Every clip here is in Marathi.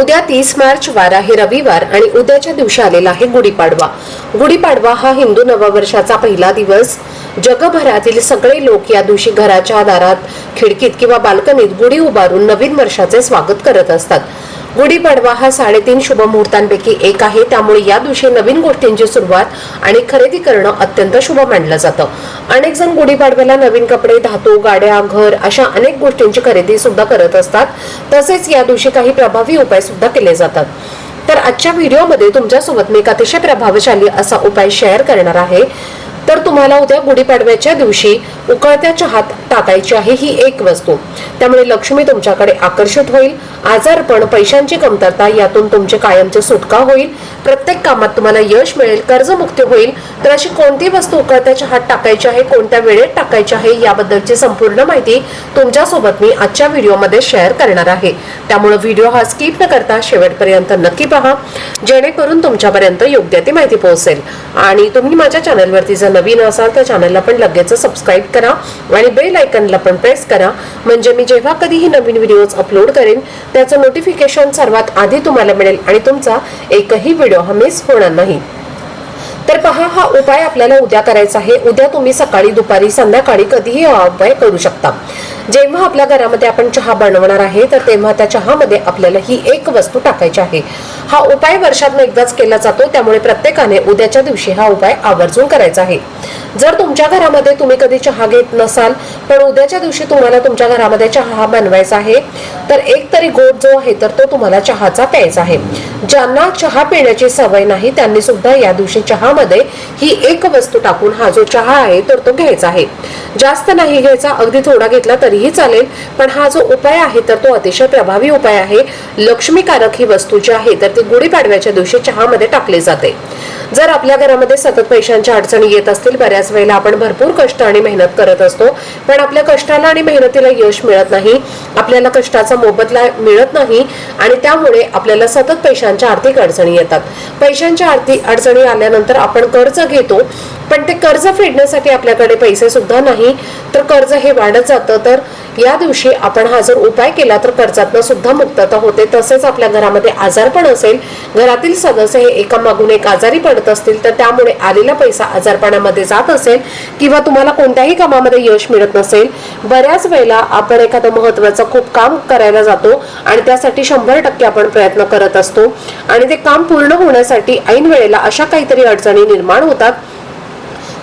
उद्या तीस मार्च वार आहे रविवार आणि उद्याच्या दिवशी आलेला आहे गुढीपाडवा. गुढीपाडवा हा हिंदू नववर्षाचा पहिला दिवस. जगभरातील सगळे लोक या दिवशी घराच्या दारात खिडकीत किंवा बाल्कनीत गुढी उभारून नवीन वर्षाचे स्वागत करत असतात. गुढीपाडवा हा साडेतीन शुभ मुहूर्तांपैकी एक आहे. त्यामुळे या दिवशी नवीन गोष्टींची सुरुवात आणि खरेदी करणं अत्यंत शुभ मानलं जातं. अनेक जण गुढीपाडव्याला नवीन कपडे धातू गाड्या घर अशा अनेक गोष्टींची खरेदी सुद्धा करत असतात. तसेच या दिवशी काही प्रभावी उपाय सुद्धा केले जातात. तर आजच्या व्हिडिओमध्ये तुमच्यासोबत मी एक अतिशय प्रभावशाली असा उपाय शेअर करणार आहे. तर तुम्हाला उद्या गुढीपाडव्याच्या दिवशी उकळत्या चहात टाकायची आहे ही एक वस्तू. त्यामुळे लक्ष्मी तुमच्याकडे आकर्षित होईल. आजारपण पैशांची कमतरता यातून तुमचे कायमचे सुटका होईल. प्रत्येक कामात तुम्हाला यश मिळेल कर्जमुक्ती होईल. तर अशी कोणती वस्तू उकळत्या चहात टाकायची आहे कोणत्या वेळेत टाकायची आहे याबद्दलची संपूर्ण माहिती तुमच्यासोबत मी आजच्या व्हिडिओमध्ये शेअर करणार आहे. त्यामुळे व्हिडिओ हा स्किप न करता शेवटपर्यंत नक्की पहा. जेणेकरून तुमच्यापर्यंत योग्य ती माहिती पोहोचेल. आणि तुम्ही माझ्या चॅनलवरती जर नवीन असाल तर चॅनलला पण लगेच सबस्क्राईब करा आणि बेल आयकनला पण प्रेस करा. म्हणजे मी जेव्हा कधीही नवीन व्हिडिओज अपलोड करेन त्याचं नोटिफिकेशन सर्वात आधी तुम्हाला मिळेल आणि तुमचा एकही व्हिडिओ हा मिस होणार नाही. तर पहा हा उपाय आपल्याला उद्या करायचा आहे. उद्या तुम्ही सकाळी दुपारी संध्याकाळी कधीही हा उपाय करू शकता. जेव्हा आपल्या घरामध्ये आपण चहा बनवणार आहे तर तेव्हा त्या चहामध्ये आपल्याला ही एक वस्तू टाकायची आहे. हा उपाय वर्षातून एकदाच केला जातो त्यामुळे प्रत्येकाने उद्याच्या दिवशी हा उपाय आवर्जून करायचा आहे. जर तुमच्या घरामध्ये तुम्ही कधी चहा घेत नसाल पण उद्याच्या दिवशी तुम्हाला तुमच्या घरामध्ये चहा बनवायचा आहे. तर एक तरी गोड जो आहे तर तो तुम्हाला चहाचा प्यायचा आहे. ज्यांना चहा पिण्याची सवय नाही त्यांनी सुद्धा या दिवशी चहामध्ये ही एक वस्तू टाकून हा जो चहा आहे तर तो घ्यायचा आहे. जास्त नाही घ्यायचा अगदी थोडा घेतला तरीही चालेल पण हा जो उपाय आहे तर तो अतिशय प्रभावी उपाय आहे. लक्ष्मीकारक ही वस्तू जी आहे तर ती गुढीपाडव्याच्या दिवशी चहामध्ये टाकली जाते. जर आपल्या घरामध्ये सतत पैशांच्या अडचणी येत असतील बऱ्याच वेळेला आपण भरपूर कष्ट आणि मेहनत करत असतो. पण आपल्या कष्टाला आणि मेहनतीला यश मिळत नाही आपल्याला कष्टाचा मोबदला मिळत नाही आणि त्यामुळे आपल्याला सतत पैशांच्या आर्थिक अडचणी येतात. पैशांच्या आर्थिक अडचणी आल्यानंतर आपण कर्ज घेतो पण ते कर्ज फेडण्यासाठी आपल्याकडे पैसे सुद्धा नाही. तर कर्ज हे वाढत जातं तर या दिवशी आपण हा जर उपाय केला तर कर्जातनं सुद्धा मुक्तता होते. तसेच आपल्या घरामध्ये आजारपण असेल. घरातील सदस्य हे एका मागून एक आजारी पडत असतील तर त्यामुळे आलेला पैसा आजारपणामध्ये जात असेल किंवा तुम्हाला कोणत्याही कामामध्ये यश मिळत नसेल. बऱ्याच वेळेला आपण एखादं महत्वाचं खूप काम करायला जातो आणि त्यासाठी शंभर टक्के आपण प्रयत्न करत असतो. आणि ते काम पूर्ण होण्यासाठी ऐन वेळेला अशा काहीतरी अडचणी निर्माण होतात.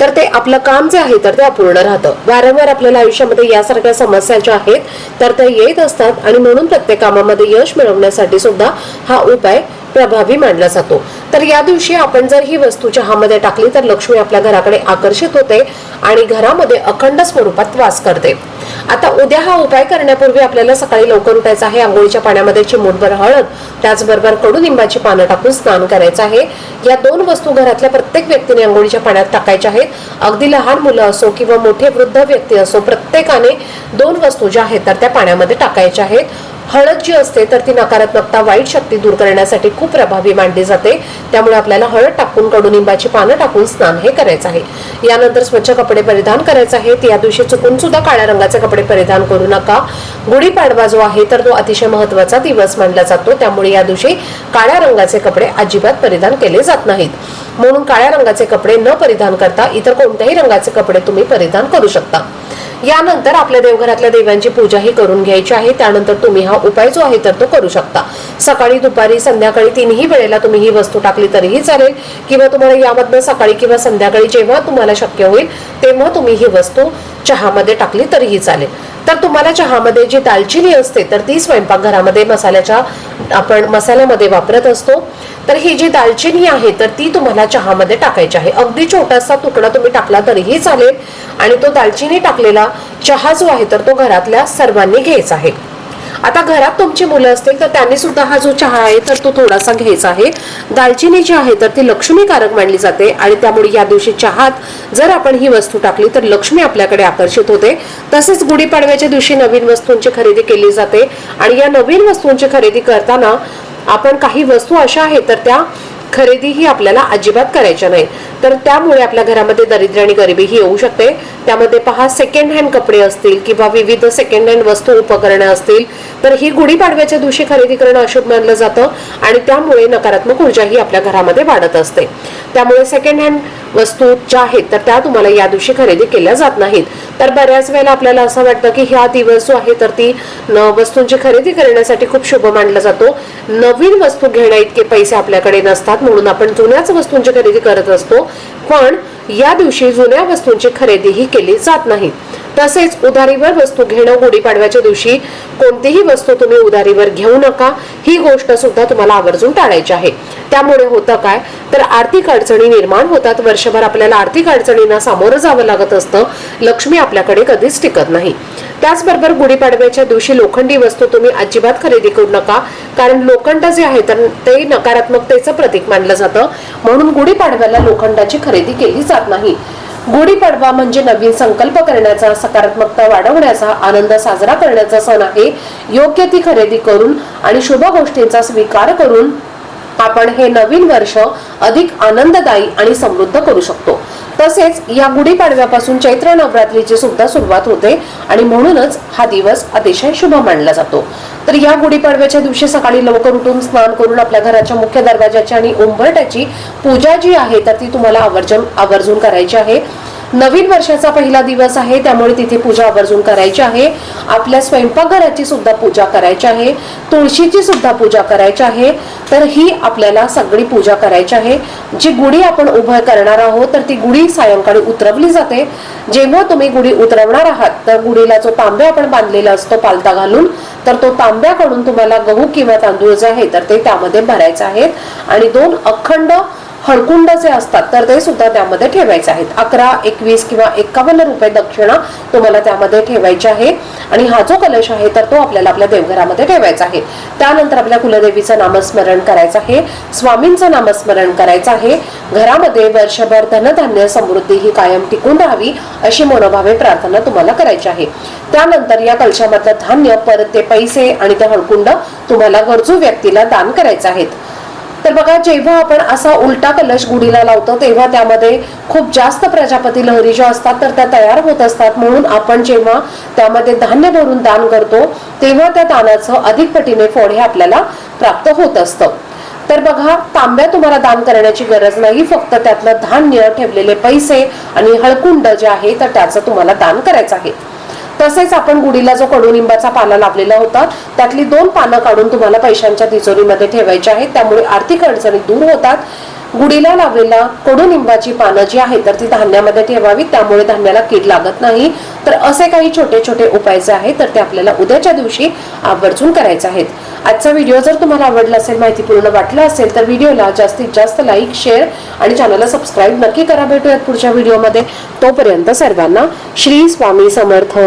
तर ते आपलं काम जे आहे तर ते अपूर्ण राहतं. वारंवार आपल्याला आयुष्यामध्ये यासारख्या समस्या ज्या आहेत तर त्या येत असतात आणि म्हणून प्रत्येक कामामध्ये यश मिळवण्यासाठी सुद्धा हा उपाय प्रभावी मानला जातो. तर या दिवशी आपण जर ही वस्तू चहामध्ये टाकली तर लक्ष्मी आपल्या घराकडे आकर्षित होते आणि घरामध्ये अखंड स्वरूपात वास करते. आता उद्या हा उपाय करण्यापूर्वी आपल्याला सकाळी लवकर उठायचं आहे. आंघोळीच्या पाण्यामध्ये चिमूटभर हळद त्याचबरोबर कडुनिंबाची पानं टाकून स्नान करायचं आहे. या दोन वस्तू घरातल्या प्रत्येक व्यक्तीने आंघोळीच्या पाण्यात टाकायच्या आहेत. अगदी लहान मुलं असो किंवा मोठे वृद्ध व्यक्ती असो प्रत्येकाने दोन वस्तू ज्या आहेत तर त्या पाण्यामध्ये टाकायच्या आहेत. हळद जी असते तर ती नकारात्मकता वाईट शक्ती दूर करण्यासाठी खूप प्रभावी मानली जाते. त्यामुळे आपल्याला हळद टाकून कडुनिंबाची पानं टाकून स्नान हे करायचं आहे. यानंतर स्वच्छ कपडे परिधान करायचे आहेत. या दिवशी चुकून सुद्धा काळ्या रंगाचे कपडे परिधान करू नका. गुढीपाडवा जो आहे तर तो अतिशय महत्त्वाचा दिवस मानला जातो. त्यामुळे या दिवशी काळ्या रंगाचे कपडे अजिबात परिधान केले जात नाहीत. म्हणून काळ्या रंगाचे कपडे न परिधान करता इतर कोणत्याही रंगाचे कपडे तुम्ही परिधान करू शकता. यानंतर आपल्या देवघरातल्या देवांची पूजाही करून घ्यायची आहे. त्यानंतर तुम्ही हा उपाय जो आहे तर तो करू शकता. सकाळी दुपारी संध्याकाळी तिन्ही वेळेला तुम्ही ही वस्तू टाकली तरीही चालेल. किंवा तुम्हाला यामधनं सकाळी किंवा संध्याकाळी जेव्हा तुम्हाला शक्य होईल तेव्हा तुम्ही ही वस्तू चहामध्ये टाकली तरीही चालेल. तर तुम्हाला चहामध्ये जी दालचिनी असते तर ती स्वयंपाकघरामध्ये मसाल्याच्या आपण मसाल्यामध्ये वापरत असतो. तर ही जी दालचिनी आहे तर ती तुम्हाला चहामध्ये टाकायची आहे. अगदी छोटासा तुकडा तुम्ही टाकला तरीही चालेल. आणि तो दालचिनी टाकलेला चहा जो आहे तर तो घरातल्या सर्वांनी घ्यायचा आहे. आता घरात तुमची मुलं असतील तर त्यांनी सुद्धा हा जो चहा आहे तर तो थोडासा घ्यायचा आहे. दालचिनी जी आहे तर ती लक्ष्मीकारक मानली जाते. आणि त्यामुळे या दिवशी चहात जर आपण ही वस्तू टाकली तर लक्ष्मी आपल्याकडे आकर्षित होते. तसेच गुढीपाडव्याच्या दिवशी नवीन वस्तूंची खरेदी केली जाते. आणि या नवीन वस्तूंची खरेदी करताना आपण काही वस्तू अशा आहेत तर त्या खरेदीही आपल्याला अजिबात करायच्या नाही तर त्यामुळे आपल्या घरामध्ये दरिद्र आणि गरिबी ही येऊ शकते. त्यामध्ये पहा सेकंड हँड कपडे असतील किंवा विविध सेकंड हँड वस्तू उपकरणं असतील तर ही गुढीपाडव्याच्या दिवशी खरेदी करणं अशुभ मानलं जातं आणि त्यामुळे नकारात्मक ऊर्जा ही आपल्या घरामध्ये वाढत असते. त्यामुळे सेकंड हँड वस्तू ज्या आहेत तर त्या तुम्हाला या दिवशी खरेदी केल्या जात नाहीत. तर बऱ्याच वेळेला आपल्याला असं वाटतं की ह्या दिवस जो आहे तर ती वस्तूंची खरेदी करण्यासाठी खूप शुभ मानला जातो. नवीन वस्तू घेण्या इतके पैसे आपल्याकडे नसतात म्हणून आपण जुन्याच वस्तूंची खरेदी करत असतो. पण या दिवशी जुन्या वस्तूंची खरेदीही केली जात नाही. तसेच उधारीवर वस्तू घेणं गुढीपाडव्याच्या दिवशी कोणतीही वस्तू तुम्ही उधारीवर घेऊ नका. ही गोष्ट सुद्धा तुम्हाला आवर्जून टाळायची आहे. त्यामुळे होतं काय? तर आर्थिक अडचणी निर्माण होतात. वर्षभर आपल्याला आर्थिक अडचणींना सामोरं जावं लागत असतं. लक्ष्मी आपल्याकडे कधीच टिकत नाही. त्याचबरोबर गुढीपाडव्याच्या दिवशी लोखंडी वस्तू तुम्ही अजिबात खरेदी करू नका. कारण लोखंड जे आहे तर ते नकारात्मकतेचं प्रतीक मानलं जातं. म्हणून गुढीपाडव्याला लोखंडाची खरेदी केली जात नाही. गुढीपाडवा म्हणजे नवीन संकल्प करण्याचा सकारात्मकता वाढवण्याचा आनंद साजरा करण्याचा सण आहे. योग्य ती खरेदी करून आणि शुभ गोष्टींचा स्वीकार करून आपण हे नवीन वर्ष अधिक आनंददायी आणि समृद्ध करू शकतो. तसेच या गुढीपाडव्यापासून चैत्र नवरात्रीची सुद्धा सुरुवात होते आणि म्हणूनच हा दिवस अतिशय शुभ मानला जातो. तर या गुढीपाडव्याच्या दिवशी सकाळी लवकर उठून स्नान करून आपल्या घराच्या मुख्य दरवाजाची आणि उंबरट्याची पूजा जी आहे तर ती तुम्हाला आवर्जून आवर्जून करायची आहे. नवीन वर्षाचा पहिला दिवस आहे त्यामुळे तिथे पूजा आवर्जून करायची आहे. आपल्या स्वयंपाकघराची सुद्धा पूजा करायची आहे. तुळशीची सुद्धा पूजा करायची आहे. तर ही आपल्याला सगळी पूजा करायची आहे. जी गुढी आपण उभं करणार आहोत तर ती गुढी सायंकाळी उतरवली जाते. जेव्हा तुम्ही गुढी उतरवणार आहात तर गुढीला जो तांब्या आपण बांधलेला असतो पालता घालून तर तो तांब्याकडून तुम्हाला गहू किंवा तांदूळ जे आहे तर ते त्यामध्ये भरायचे आहेत. आणि दोन अखंड हळकुंड जे असतात तर ते सुद्धा त्यामध्ये ठेवायचे आहेत. अकरा एकवीस किंवा एकावन्न रुपये दक्षिणा तुम्हाला त्यामध्ये ठेवायची आहे. आणि हा जो कलश आहे तर तो आपल्याला आपल्या देवघरामध्ये ठेवायचा आहे. त्यानंतर आपल्या कुलदेवीचं नामस्मरण करायचं आहे. स्वामींचं नामस्मरण करायचं आहे. घरामध्ये वर्षभर धनधान्य समृद्धी ही कायम टिकून राहावी अशी मनोभावे प्रार्थना तुम्हाला करायची आहे. त्यानंतर या कलशामधलं धान्य परत ते पैसे आणि ते हळकुंड तुम्हाला गरजू व्यक्तीला दान करायचं आहेत. तर बघा जेव्हा आपण असा उलटा कलश गुढीला लावतो तेव्हा त्यामध्ये खूप जास्त प्रजापती लहरी ज्या असतात तर त्या तयार होत असतात. म्हणून आपण जेव्हा त्यामध्ये धान्य भरून दान करतो तेव्हा त्या दानाचं अधिक पटीने फळ हे आपल्याला प्राप्त होत असतं. तर बघा तांब्या तुम्हाला दान करण्याची गरज नाही फक्त त्यातलं धान्य ठेवलेले पैसे आणि हळकुंड जे आहे तर त्याचं तुम्हाला दान करायचं आहे. तसेच आपण गुढीला जो कडुनिंबाचा पाला लावलेला होता त्यातली दोन पानं काढून तुम्हाला पैशांच्या तिजोरीमध्ये ठेवायची आहेत. त्यामुळे आर्थिक अडचणी दूर होतात. गुढीला लावलेला कडुनिंबाची पानं जी आहेत तर ती धान्यामध्ये ठेवावी. त्यामुळे धान्याला कीड लागत नाही. तर असे काही छोटे छोटे उपाय जे आहेत तर ते आपल्याला उद्याच्या दिवशी आवर्जून करायचे आहेत. आजचा व्हिडिओ जर तुम्हाला आवडला असेल माहितीपूर्ण वाटला असेल तर व्हिडिओला जास्तीत जास्त लाईक शेअर आणि चॅनलला सबस्क्राईब नक्की करा. भेटूयात पुढच्या व्हिडिओमध्ये. तोपर्यंत सर्वांना श्री स्वामी समर्थ.